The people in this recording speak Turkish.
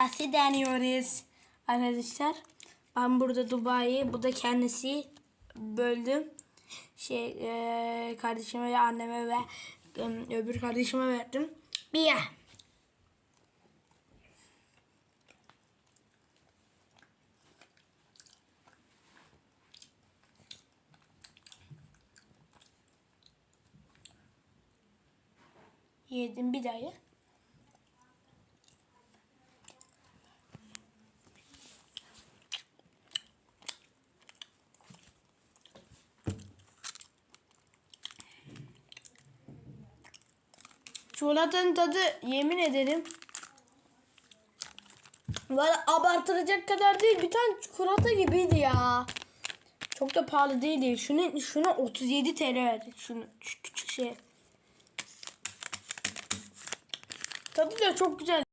Nasıl deniyoruz arkadaşlar? Ben burada Dubai'yi, bu da kendisi böldüm. Şey, eee, kardeşime ve anneme ve em, öbür kardeşime verdim. Bir ye. Yedim bir daha Çikolatanın tadı yemin ederim. Valla abartılacak kadar değil. Bir tane çikolata gibiydi ya. Çok da pahalı değildi. Şunu, şuna 37 TL verdik. Şunu şu küçük şey. Tadı da çok güzel.